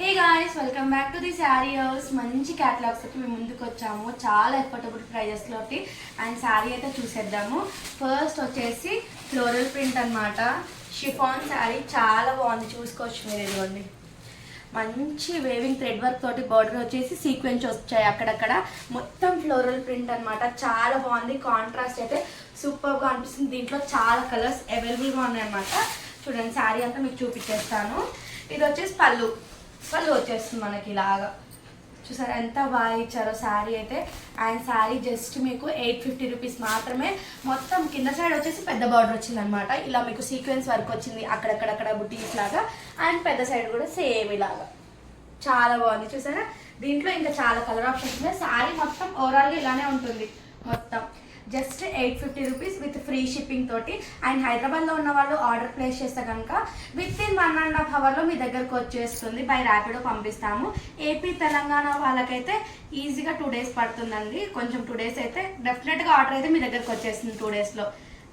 Hey guys welcome back to the sari house మంచి catalogues అయితే మేము ముందుకు వచ్చాము చాలా ఎఫర్టబుల్ ప్రైజెస్లోకి అండ్ శారీ అయితే చూసేద్దాము. ఫస్ట్ వచ్చేసి ఫ్లోరల్ ప్రింట్ అనమాట షిఫాన్ శారీ చాలా బాగుంది. చూసుకోవచ్చు మీరు ఇదిగోండి. మంచి వేవింగ్ థ్రెడ్ వర్క్ తోటి బార్డర్ వచ్చేసి సీక్వెన్స్ వచ్చాయి అక్కడక్కడ. మొత్తం ఫ్లోరల్ ప్రింట్ అనమాట చాలా బాగుంది. కాంట్రాస్ట్ అయితే సూపర్గా అనిపిస్తుంది. దీంట్లో చాలా కలర్స్ అవైలబుల్గా ఉన్నాయన్నమాట. చూడండి శారీ అంతా మీకు చూపించేస్తాను. ఇది వచ్చేసి పళ్ళు. పళ్ళు వచ్చేస్తుంది మనకి ఇలాగా. చూసారా ఎంత బాగా ఇచ్చారో శారీ అయితే. అండ్ శారీ జస్ట్ మీకు ఎయిట్ ఫిఫ్టీ రూపీస్ మాత్రమే. మొత్తం కింద సైడ్ వచ్చేసి పెద్ద బార్డర్ వచ్చింది అనమాట ఇలా మీకు సీక్వెన్స్ వర్క్ వచ్చింది అక్కడక్కడక్కడ బుటీస్ లాగా. అండ్ పెద్ద సైడ్ కూడా సేమ్ ఇలాగా. చాలా బాగుంది. చూసారా? దీంట్లో ఇంకా చాలా కలర్ ఆప్షన్స్ ఉన్నాయి. శారీ మొత్తం ఓవరాల్గా ఇలానే ఉంటుంది. మొత్తం. Just eight fifty rupees with free shipping తోటి. అండ్ హైదరాబాద్లో ఉన్న వాళ్ళు ఆర్డర్ ప్లేస్ చేస్తే కనుక with in one and half అవర్లో మీ దగ్గరకు వచ్చేస్తుంది. బై ర్యాపిడో పంపిస్తాము. ఏపీ తెలంగాణ వాళ్ళకైతే ఈజీగా టూ డేస్ పడుతుందండి. కొంచెం టూ డేస్ అయితే డెఫినెట్గా ఆర్డర్ అయితే మీ దగ్గరకు వచ్చేస్తుంది టూ డేస్లో.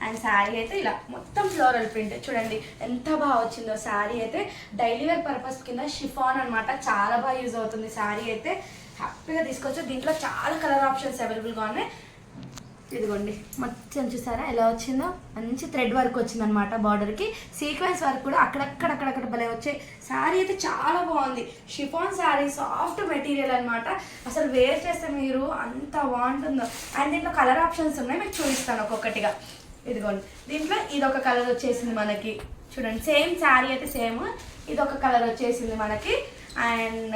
అండ్ శారీ అయితే ఇలా మొత్తం ఫ్లోరల్ ప్రింట్. చూడండి ఎంత బాగా వచ్చిందో శారీ అయితే. డైలీ వేర్ పర్పస్ కింద షిఫాన్ అన్నమాట. చాలా బాగా యూజ్ అవుతుంది శారీ అయితే. హ్యాపీగా తీసుకోవచ్చు దీంట్లో చాలా కలర్ ఆప్షన్స్ అవైలబుల్గా ఉన్నాయి. ఇదిగోండి మొత్తం చూసారా? ఎలా వచ్చిందో? మంచి థ్రెడ్ వర్క్ వచ్చిందనమాట బార్డర్కి సీక్వెన్స్ వర్క్ కూడా అక్కడక్కడ అక్కడక్కడ భలే వచ్చాయి. శారీ అయితే చాలా బాగుంది. షిఫాన్ శారీ సాఫ్ట్ మెటీరియల్ అన్నమాట అసలు వేర్ చేస్తే మీరు అంత బాగుంటుందో. అండ్ దీంట్లో కలర్ ఆప్షన్స్ ఉన్నాయి మీకు చూపిస్తాను ఒక్కొక్కటిగా. ఇదిగోండి దీంట్లో ఇదొక కలర్ వచ్చేసింది మనకి. చూడండి సేమ్ శారీ అయితే సేమ్ ఇదొక కలర్ వచ్చేసింది మనకి. అండ్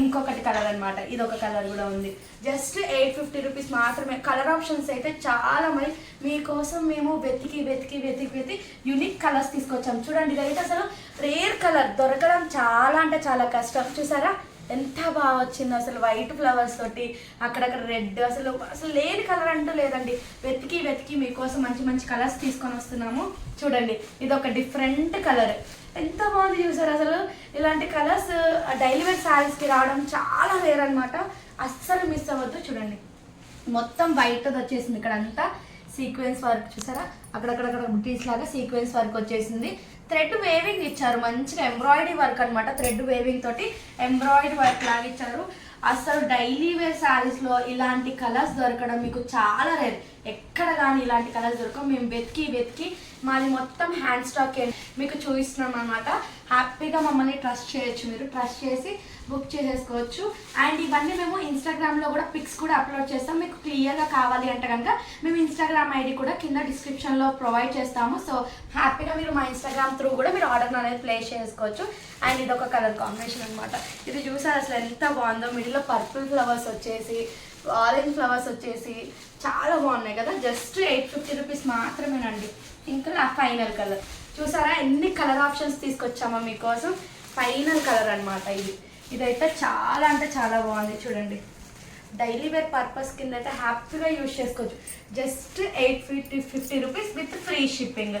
ఇంకొకటి కలర్ అనమాట ఇది ఒక కలర్ కూడా ఉంది. జస్ట్ ఎయిట్ ఫిఫ్టీ రూపీస్ మాత్రమే. కలర్ ఆప్షన్స్ అయితే చాలా మంది మీకోసం మేము వెతికి వెతికి వెతికి వెతికి యూనిక్ కలర్స్ తీసుకొచ్చాం. చూడండి ఇదైతే అసలు రేర్ కలర్ దొరకడం చాలా అంటే చాలా కష్టం. చూసారా? ఎంత బాగా వచ్చిందో అసలు వైట్ ఫ్లవర్స్ తోటి అక్కడక్కడ రెడ్ అసలు అసలు లేని కలర్ అంటూ లేదండి. వెతికి వెతికి మీకోసం మంచి మంచి కలర్స్ తీసుకొని వస్తున్నాము. చూడండి ఇది ఒక డిఫరెంట్ కలర్ ఎంత బాగుంది చూసారు అసలు? ఇలాంటి కలర్స్ డైలీ వేర్ శారీస్కి రావడం చాలా రేర్ అనమాట అస్సలు మిస్ అవ్వద్దు చూడండి. మొత్తం వైట్ వచ్చేసింది ఇక్కడ అంతా సీక్వెన్స్ వర్క్ చూసారా? అక్కడక్కడక్కడ బుటీస్ లాగా సీక్వెన్స్ వర్క్ వచ్చేసింది. థ్రెడ్ వేవింగ్ ఇచ్చారు. మంచిగా ఎంబ్రాయిడరీ వర్క్ అనమాట థ్రెడ్ వేవింగ్ తోటి ఎంబ్రాయిడరీ వర్క్ లాగా ఇచ్చారు. అసలు డైలీ వేర్ శారీస్లో ఇలాంటి కలర్స్ దొరకడం మీకు చాలా రేర్ ఎక్కడ కానీ ఇలాంటి కలర్స్ దొరకవు. మేము వెతికి వెతికి మాది మొత్తం హ్యాండ్ స్టాక్ మీకు చూపిస్తున్నాం అనమాట హ్యాపీగా మమ్మల్ని ట్రస్ట్ చేయొచ్చు మీరు. ట్రస్ట్ చేసి బుక్ చేసేసుకోవచ్చు. అండ్ ఇవన్నీ మేము ఇన్స్టాగ్రామ్లో కూడా పిక్స్ కూడా అప్లోడ్ చేస్తాం. మీకు క్లియర్గా కావాలి అంటే కనుక మేము ఇన్స్టాగ్రామ్ ఐడి కూడా కింద డిస్క్రిప్షన్లో ప్రొవైడ్ చేస్తాము. సో హ్యాపీగా మీరు మా ఇన్స్టాగ్రామ్ త్రూ కూడా మీరు ఆర్డర్ అనేది ప్లేస్ చేసుకోవచ్చు. అండ్ ఇది ఒక కలర్ కాంబినేషన్ అనమాట ఇది చూసారు అసలు ఎంత బాగుందో? మిడిల్లో పర్పుల్ ఫ్లవర్స్ వచ్చేసి ఆరెంజ్ ఫ్లవర్స్ వచ్చేసి చాలా బాగున్నాయి కదా? జస్ట్ ఎయిట్ ఫిఫ్టీ రూపీస్ మాత్రమేనండి. ఇంకా ఫైనల్ కలర్ చూసారా? ఎన్ని కలర్ ఆప్షన్స్ తీసుకొచ్చామో మీకోసం? ఫైనల్ కలర్ అనమాట ఇది. ఇదైతే చాలా అంటే చాలా బాగుంది చూడండి. డైలీ వేర్ పర్పస్ కింద అయితే హ్యాపీగా యూజ్ చేసుకోవచ్చు. Just eight fifty fifty rupees with free shipping